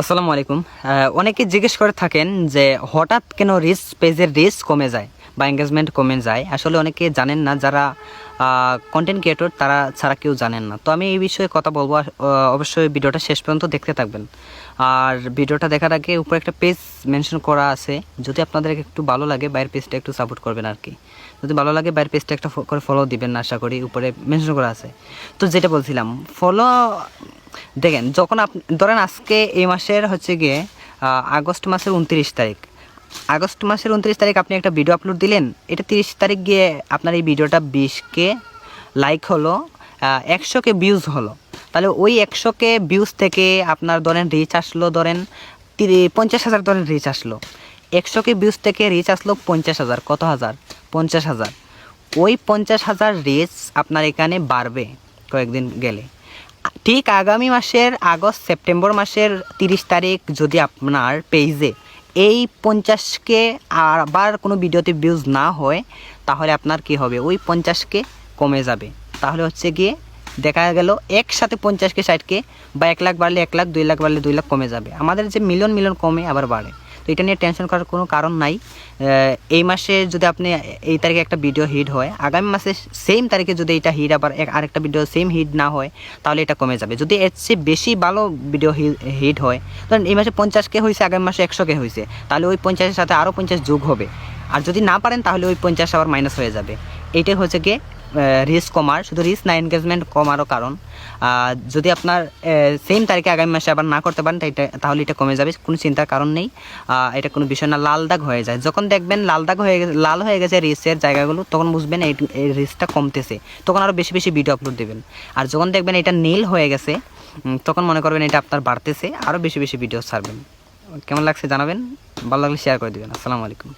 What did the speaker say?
আসসালামু আলাইকুম। অনেকে জিজ্ঞেস করে থাকেন যে হঠাৎ কেন রিচ পেজের রিচ কমে যায় বা এঙ্গেজমেন্ট কমে যায়? আসলে অনেকে জানেন না, যারা কন্টেন্ট ক্রিয়েটর তারা ছাড়া কেউ জানেন না। তো আমি এই বিষয়ে কথা বলব। অবশ্যই ভিডিওটা শেষ পর্যন্ত দেখতে থাকবেন। আর ভিডিওটা দেখার আগে উপরে একটা পেজ মেনশন করা আছে। যদি আপনাদের একটু ভালো লাগে, বাইরের পেজটা একটু সাপোর্ট করবেন আর কি। যদি ভালো লাগে, বাইরের পেজটা একটা করে ফলো দিবেন, আশা করি উপরে মেনশন করা আছে। তো যেটা বলছিলাম ফলো দেখেন, যখন আপনি ধরেন আজকে এই মাসের হচ্ছে গিয়ে আগস্ট মাসের উনত্রিশ তারিখ। আগস্ট মাসের উনত্রিশ তারিখ আপনি একটা ভিডিও আপলোড দিলেন, এটা তিরিশ তারিখ গিয়ে আপনার এই ভিডিওটা বিশকে লাইক হলো একশোকে ভিউজ হলো। তাহলে ওই একশোকে ভিউজ থেকে আপনার ধরেন রিচ আসলো ধরেন পঞ্চাশ হাজার ধরেন রিচ আসলো। একশোকে ভিউজ থেকে রিচ আসলো পঞ্চাশ হাজার, কত হাজার? পঞ্চাশ হাজার। ওই পঞ্চাশ হাজার রিচ আপনার এখানে বাড়বে কয়েকদিন গেলে। ঠিক আগামী মাসের আগস্ট, সেপ্টেম্বর মাসের তিরিশ তারিখ যদি আপনার পেজে এই পঞ্চাশকে আবার কোনো ভিডিওতে ভিউজ না হয়, তাহলে আপনার কি হবে? ওই পঞ্চাশকে কমে যাবে। তাহলে হচ্ছে গিয়ে দেখা গেল একসাথে পঞ্চাশকে, ষাটকে বা এক লাখ বাড়লে এক লাখ, দুই লাখ বাড়লে দুই লাখ কমে যাবে। আমাদের যে মিলন মিলন কমে আবার বাড়ে। তো এটা নিয়ে টেনশন করার কোনো কারণ নাই। এই মাসে যদি আপনি এই তারিখে একটা ভিডিও হিট হয়, আগামী মাসে সেম তারিখে যদি এটা হিট আবার আরেকটা ভিডিও সেম হিট না হয়, তাহলে এটা কমে যাবে। যদি এর চেয়ে বেশি ভালো ভিডিও হিট হয়, ধরেন এই মাসে পঞ্চাশকে হয়েছে, আগামী মাসে একশোকে হয়েছে, তাহলে ওই পঞ্চাশের সাথে আরও পঞ্চাশ যোগ হবে। আর যদি না পারেন, তাহলে ওই পঞ্চাশ আবার মাইনাস হয়ে যাবে। এইটাই হচ্ছে গিয়ে রিস্ক কমার, শুধু রিস্ক না এনগেজমেন্ট কমারও কারণ। যদি আপনার সেম তারিখে আগামী মাসে আবার না করতে পারেন এটা- তাহলে এটা কমে যাবে, কোনো চিন্তার কারণ নেই। এটা কোনো বিষয় না, লাল দাগ হয়ে যায়। যখন দেখবেন লাল দাগ হয়ে গেছে, লাল হয়ে গেছে রিসের জায়গাগুলো, তখন বুঝবেন এই রিসটা কমতেছে। তখন আরও বেশি বেশি ভিডিও আপলোড দেবেন। আর যখন দেখবেন এটা নীল হয়ে গেছে তখন মনে করবেন এটা আপনার বাড়তেছে আরও বেশি বেশি ভিডিও ছাড়বেন। কেমন লাগছে জানাবেন? ভালো লাগলে শেয়ার করে দেবেন। আসসালামু আলাইকুম।